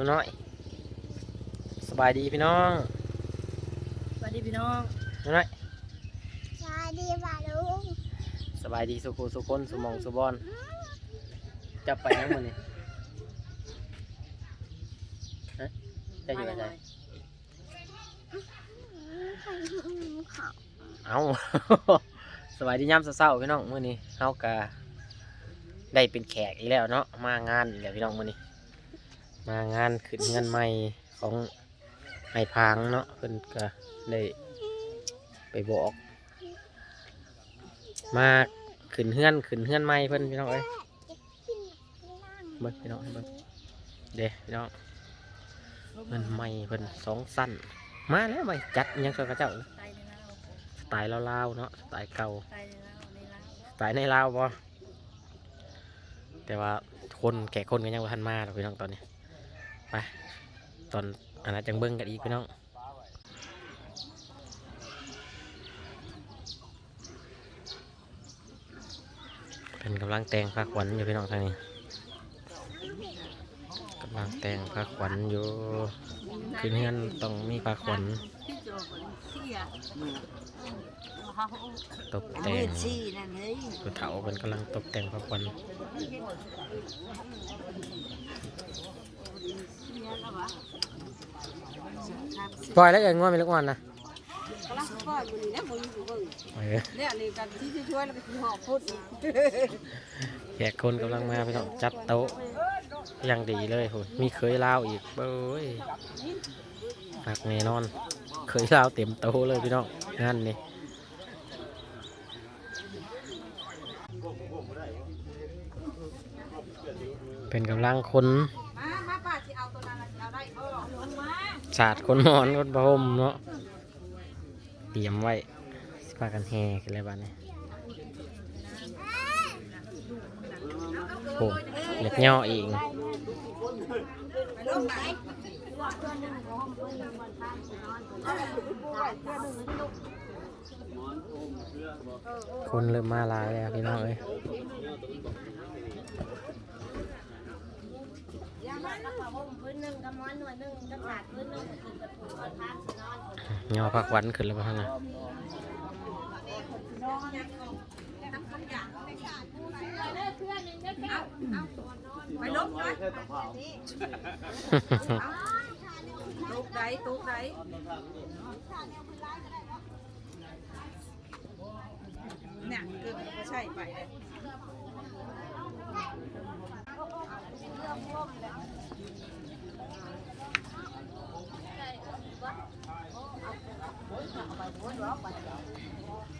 นูน้อย สบายดีพี่น้องสวัสดีพี่น้องหนูน้อย สวัสดีป่าลุงสบายดีสุขุสุคนสุหมองสุบอนจะไปยังมือนี่ฮะจะอยู่ไหนเขาเอาสบายดีย่ำเศร้าๆพี่น้องมื้อนี้เฮากะได้เป็นแขกอีกแล้วเนาะมางานอีกแล้วพี่น้องมื้อนี้ มางานขึ้นเงินใหม่ของไอ้พางเนาะเพิ่นก็ได้ไปบอก มาขึ้นเฮือนขึ้นเฮือนใหม่เพิ่นพี่น้องเอ้ยเบิ่งพี่น้องเบิ่งเด้พี่น้องเงินใหม่เพิ่นสองสั้นมาแล้วไปจัดยังกับเขาเจ้าสไตล์ลาวๆเนาะสไตล์เก่าตายในเล่าในเล่าสไตล์ในลาวบ่แต่ว่าคนแก่คนก็ยังบ่ทันมาหรอกพี่น้องตอนนี้ ไปตอนอันนั้นจังเบิ่งกันอีกพี่น้องเป็นกำลังแต่งผ้าขวัญอยู่พี่น้องทางนี้กำลังแต่งผ้าขวัญอยู่คือเงินต้องมีผ้าขวัญที่จะบอกว่าเสียตกแต่งผู้เฒ่าเป็นกำลังตกแต่งผ้าขวัญ ปล่อยแล้วเองว่าไม่ลูกอ่อนนะกำลังปล่อยมันนี่นะมึงอยู่เบิ่งเออเนี่ยนี่กันที่ช่วยแล้วก็ที่หอบพูดแขกคนกำลังมาพี่น้องจัดโต๊ะอย่างดีเลยโหมีเคยลาวอีกเบ้ยหักแน่นอน เคยลาวเต็มโต๊ะเลยพี่น้องงานนี้เป็นกำลังคน มา มาป้าที่เอาตัวนั้นเอาได้บ่ลงมา ศาสตร์คนนอนคนพรมเนาะเตรียมไว้สิพากันแห่กันเลยบ้านนี้โอ้เล็กย่อเองไปลงไหนคนเริ่มมาลายแล้วพี่น้องเอ้ย ย่อพักวันขึ้นแล้วพ่อนะไปลงนะตุกใดตุกใดเนี่ยเกินก็ใช่ไปเลย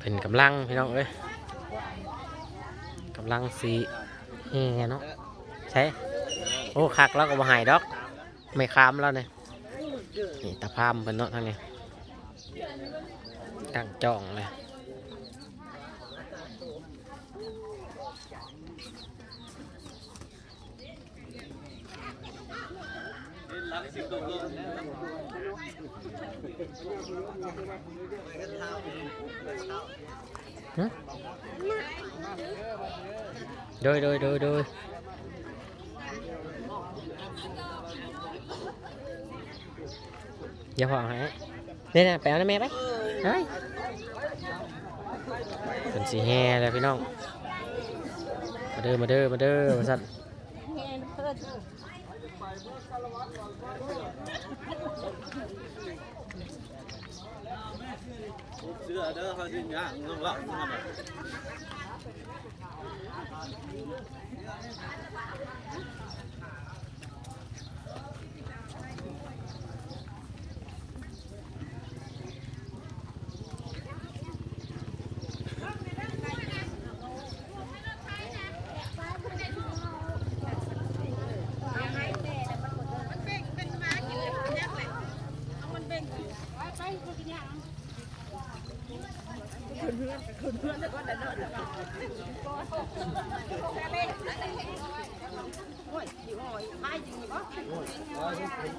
เป็นกำลังพี่น้องเอ้ยกำลังสีแห่เนาะใช่โอ้คักแล้วก็บ่หายดอก ไม่ค้ามแล้วเนี่ยนี่ตาพามเป็นเนาะทางนี้ตั้งจองเลยฮะโดย ดยโดยโดยอย่าพอให้นี่นะไปเอาได้ไหมไป เสื้องมาเด้อมาเด้อมาเด้อมาสั่นเสื้อเด้อเขาจริ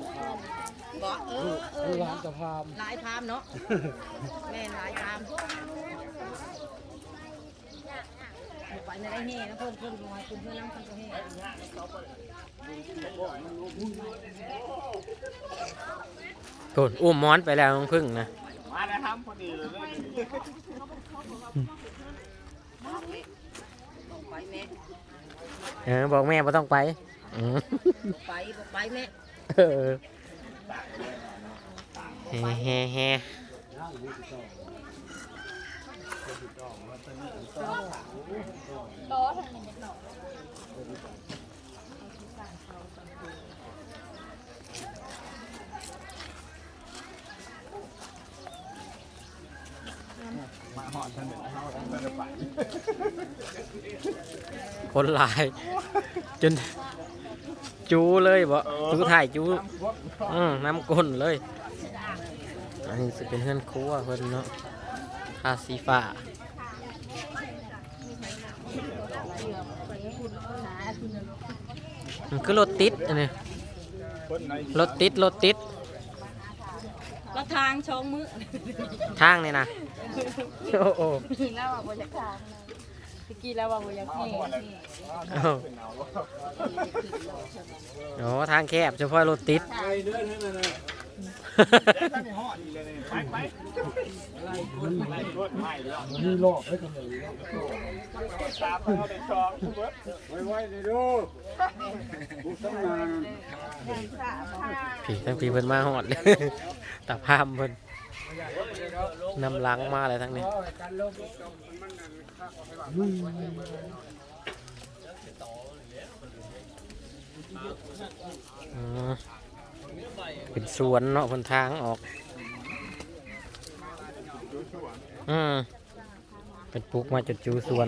งอะน้องเล่าน้องเล่าบ่เออเออร้านจะพาม หลายพามเนาะแม่นหลายพามปไปในได้แห่นะเพิ่นเพิ่นน้อยเพิ่นเพิ่นนั่งเพิ่นก็แห่โกนอุ้มหมอนไปแล้วน้องพึ่งนะ มาได้ทำพอดีเลยไปแม่เออบอกแม่ไม่ต้องไปอืมไปบ่ไปแม่เออแฮ่ แฮ่แฮ่มาหอดถนนเฮ้คนลาย จน จูเลยบ่จูถ่ายจูอืมน้ำก้นเลย อันนี้จะเป็นเพื่อนครัวเพิ่นเนาะทาสีฟ้ามันคือรถติดอันนี้คนไหนรถติดรถติดก็ทางช่องมือทางนี่นะโอ้โหกินแล้วว่าบ่อยากทาง ตะกี้แล้วว่าบ่อยากแห่เอ้าโอ้ทางแคบเฉพาะรถติด ไปเด้อเด้อเด้อท่านในหอดอีกเลยไปไปอะไรกดอะไรกดไม่แล้วนี่โลกไอ้คนไหนตามเขาในช่องเบิดไว้ไว้เลยดูบุษมาผีทั้งผีเพิ่นมาหอดเลยตาพามเพิ่นนำหลังมาเลยทั้งนี้อืม เป็นสวนเนาะเพิ่นทางออก อืมเป็นปลูกมาจุดจูสวน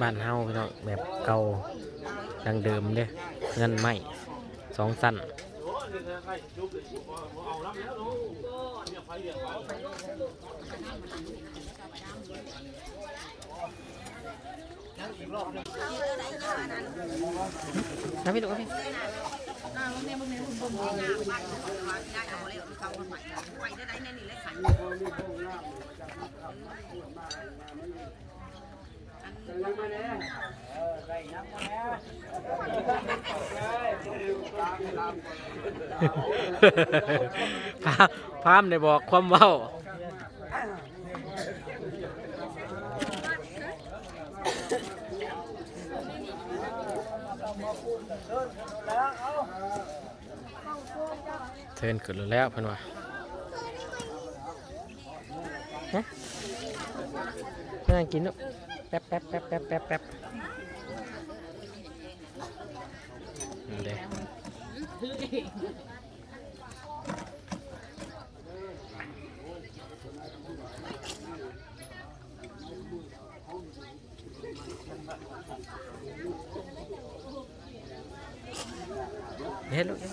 บ้านเฮาพี่น้องแบบเก่าดังเดิมเด้เงินไม่สองสั้นนะพี่ลูกพี่ พามพามได้บอกความเว้าเทินขึ้นแล้วเพิ่นว่าฮะนั่งกินลูกแป๊บแป๊บแป๊บแป๊บแป๊บแป๊บนี่เด้เฮ็ดลูกเฮ็ด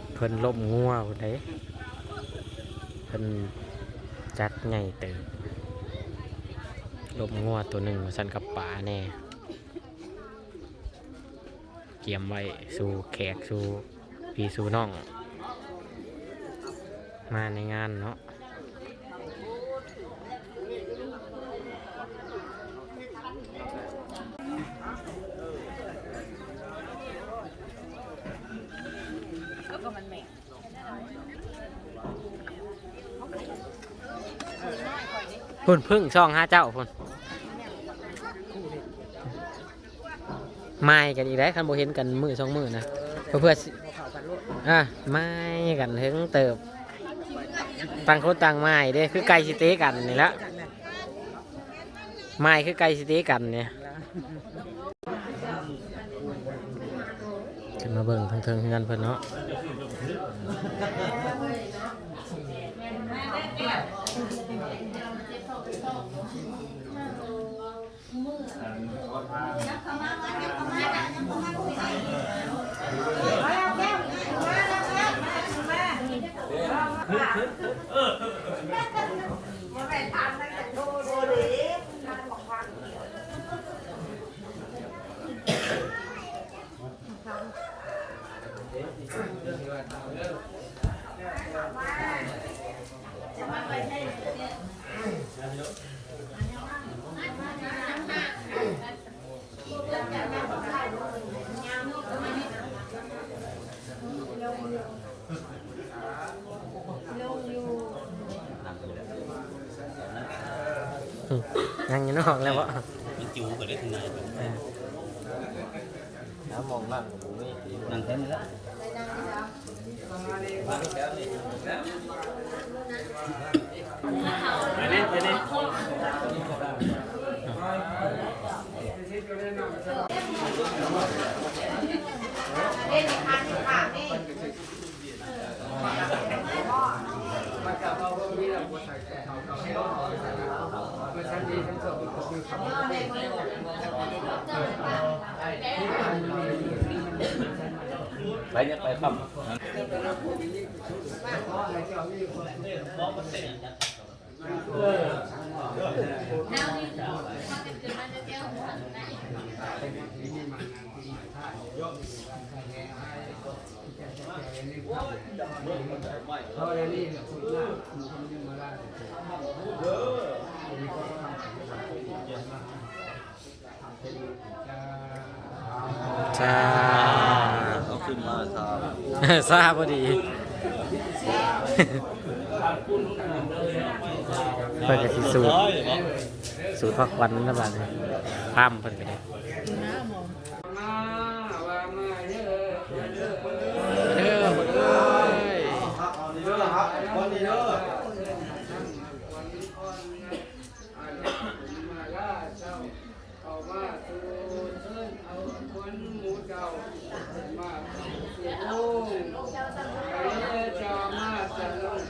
เพิ่นลมงัวเนเด้เพิ่นจัดใหญ่เติบลบงัวตัวหนึ่งสันกับป่าแน่เกียมไว้สู่แขกสู่พี่สู่น้อง มาในงานเนาะ พุ่นพึ่งช่องห้าเจ้าพุ่นไม่กันอีกแล้วคันโบเห็นกันมือสองมือนะเพื่อเพื่อสิอะไม่กันถึงเติบต่างคนต่างไม้เด้คือไก่สิเตกันนี่ละไม้คือไก่สิเตกันเนี่ยมาเบิ่งทางเทิงเฮือนเพิ่นเนาะ อืม ยังอยู่นอกแล้วบ่มันจูก็ได้ทางไหนแล้วมองนั่งกับผมนี่นั่งเต็มแล้วไปนี่ไปนี่ไปเนี่ยไปคำ จ้าเขาขึ้นมาทราบทราบพอดีเพิ่นก็สิสูตรสูตรพักวันนั่นนะบัดนี้พามเพิ่นก็ได้เด้อเอ้ย เอามาตูเชิญเอาคนหมูเจ้ามาสู่ลุงไปเจ้ามาจะลง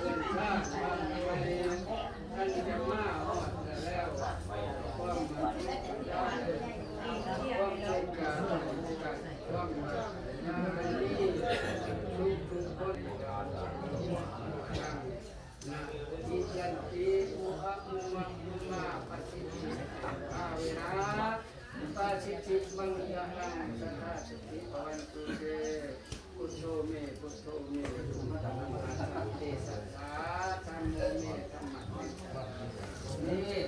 เงินชาติทำไว้ท่านจะมาหอดแล้วความมันความสุขการความนาดีทุกทุกคนนะอิจันติอุหะมุมะมุมาปฏิทิอาเวนะปัจจิติมังยะนังสัทธาสติภวันตุเตพุ ทโธเมพุทโธเมพุทธะมหาสัพเพสัทธาธัมโมเมธัมมะเมนี่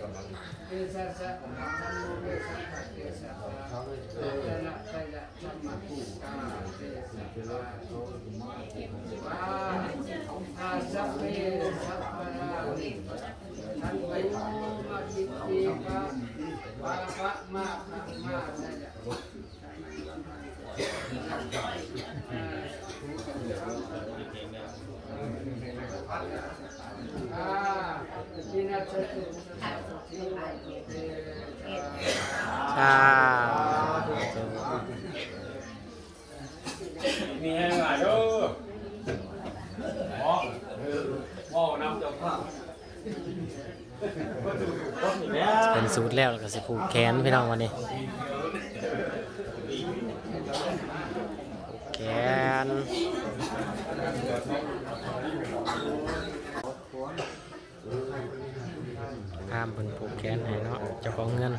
คือสัสสะธัมโมเมสัทธะเตสัทธาเตนะเตนะธัมมะปุกาเตสัทธาโตวาอาสัพเพสัพพะนิทันไปมาจิตติกะวาปะมะมะนะยะ อ่าจินาชตุสัพพิโลเตชะ จ้า มีให้หลายเด้อหมอหมอนำเจ้าภาพ เป็นสูตรแล้วแล้วก็สิผูกแขนพี่น้องวันนี้แขนห้ามเพิ่นผูกแขนให้เนาะเจ้าของเงิน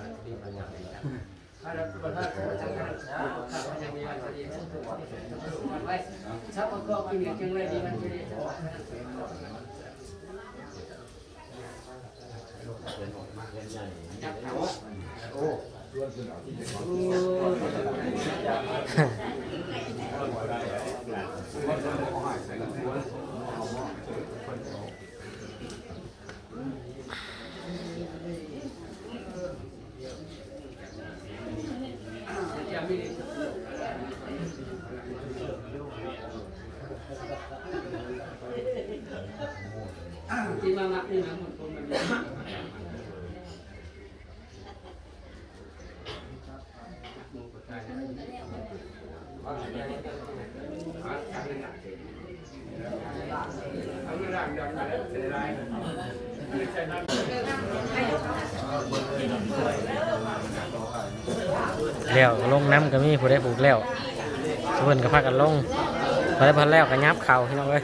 ชักก็กินจังเโอ้ แล้วลงน้ำก็มีผู้ได้ปลูกแล้วส่วนก็พากกันลงพอได้พันแล้วก็ยับเข่าให้น้องเลย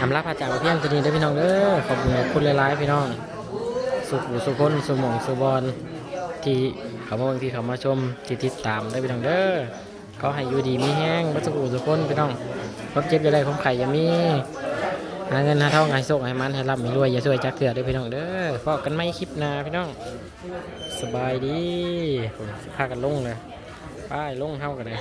อำลาพระจากเพียงตัวนี้ได้พี่น้องเด้อขอบคุณคุณหลายๆพี่น้อง สุขสุขคนสุหมองสุบอลที่เขามาบิ่งทีเขามาชมที่ติดตามได้พี่น้องเด้อขอให้อยู่ดีมีแห้งบัสุขหูสุขคนพี่น้องความเจ็บจะได้ความไข่ย่ามีหาเงินหาทองให้โชคให้มันให้ร่ำให้รวยอย่าช่วยจักเถื่อด้อพี่น้องเด้อพบกันไม่คลิปนาพี่น้อง สบายดีพากันลงเลยไป้ายลงเท่ากันเลย